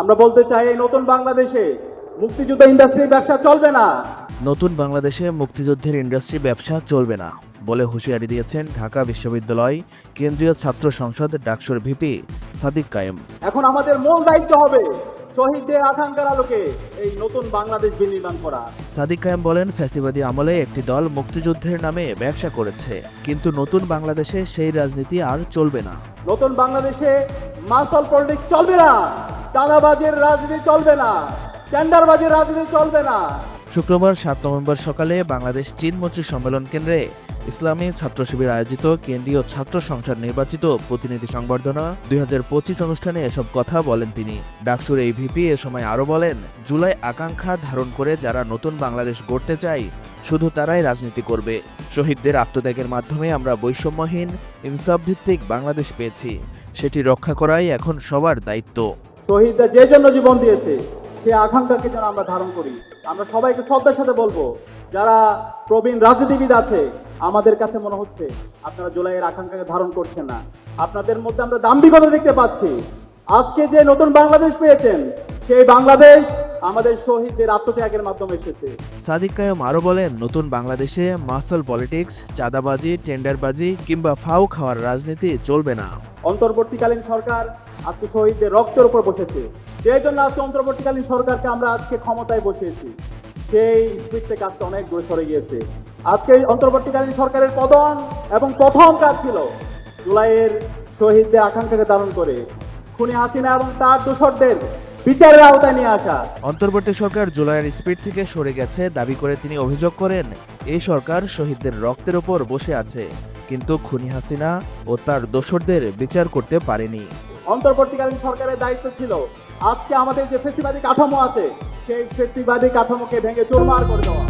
আমরা বলতে চাই এই নতুন বাংলাদেশে মুক্তিযুদ্ধ ইন্ডাস্ট্রি ব্যবসা চলবে না। নতুন বাংলাদেশে মুক্তিযুদ্ধের ইন্ডাস্ট্রি ব্যবসা চলবে না বলে হুঁশিয়ারি দিয়েছেন ঢাকা বিশ্ববিদ্যালয় কেন্দ্রীয় ছাত্র সংসদ ডাকসুর ভিপি সাদিক কায়েম। এখন আমাদের মূল দায়িত্ব হবে শহীদদের আকাঙ্ক্ষার আলোকে এই নতুন বাংলাদেশ বিনির্মাণ করা। সাদিক কায়েম বলেন ফ্যাসিবাদী আমলে একটি দল মুক্তিযুদ্ধের নামে ব্যবসা করেছে কিন্তু নতুন বাংলাদেশে সেই রাজনীতি আর চলবে না। নতুন বাংলাদেশে মাসল পলিটিক্স চলবে না। চাঁদাবাজের রাজনীতি চলবে না, টেন্ডারবাজের রাজনীতি চলবে না। শুক্রবার সাত নভেম্বর সকালে বাংলাদেশ চীন মৈত্রী সম্মেলন কেন্দ্রে ইসলামী ছাত্র শিবির আয়োজিত কেন্দ্রীয় ছাত্র সংসদ নির্বাচিত প্রতিনিধি সংবর্ধনা দুই হাজার পঁচিশ অনুষ্ঠানে এসব কথা বলেন তিনি। ডাকসুর এই ভিপি এ সময় আরও বলেন, জুলাই আকাঙ্ক্ষা ধারণ করে যারা নতুন বাংলাদেশ গড়তে চায়, শুধু তারাই রাজনীতি করবে। শহীদদের আত্মত্যাগের মাধ্যমে আমরা বৈষম্যহীন, ইনসাফ ভিত্তিক বাংলাদেশ পেয়েছি। সেটি রক্ষা করাই এখন সবার দায়িত্ব। শহীদরা যে জন্য জীবন দিয়েছে সেই আকাঙ্ক্ষাকে যেন আমরা ধারণ করি। আমরা সবাইকে শ্রদ্ধার সাথে বলব, যারা প্রবীণ রাজনীতিবিদ আছে, আমাদের কাছে মনে হচ্ছে আপনারা জুলাইয়ের আকাঙ্ক্ষাকে ধারণ করছেন না। আপনাদের মধ্যে আমরা দাম্ভিকতা দেখতে পাচ্ছি। আজকে যে নতুন বাংলাদেশ পেয়েছেন, সেই বাংলাদেশ আমাদের শহীদদের আত্মত্যাগের মাধ্যমে এসেছে। সাদিক কায়ম আরও বলেন নতুন বাংলাদেশে মাসল পলিটিক্স চাঁদাবাজি টেন্ডারবাজি কিংবা ফাউ খাওয়ার রাজনীতি চলবে না। অন্তর্বর্তীকালীন সরকার আজকে শহীদদের রক্তের উপর বসেছে। সেই জন্য আজকে অন্তর্বর্তীকালীন সরকারকে আমরা আজকে ক্ষমতায় বসিয়েছি। সেই স্পিড থেকে আজকে অনেক দূরে সরে গিয়েছে। আজকে অন্তর্বর্তীকালীন সরকারের পদন এবং প্রথম কাজ ছিল জুলাইয়ের শহীদদের আকাঙ্ক্ষাকে ধারণ করে। খুনি হাসিনা এবং তার দোষরদের বিচারের আওতায় নিয়ে আসা। অন্তর্বর্তী সরকার জুলাইয়ের স্পিড থেকে সরে গেছে দাবি করে তিনি অভিযোগ করেন এই সরকার শহীদদের রক্তের ওপর বসে আছে কিন্তু খুনি হাসিনা ও তার দোসরদের বিচার করতে পারেনি। অন্তর্বর্তীকালীন সরকারের দায়িত্ব ছিল আজকে আমাদের যে ফেসিবাদী কাঠামো আছে সেই ফেসিবাদী কাঠামোকে ভেঙে চুরমার করে দেওয়া।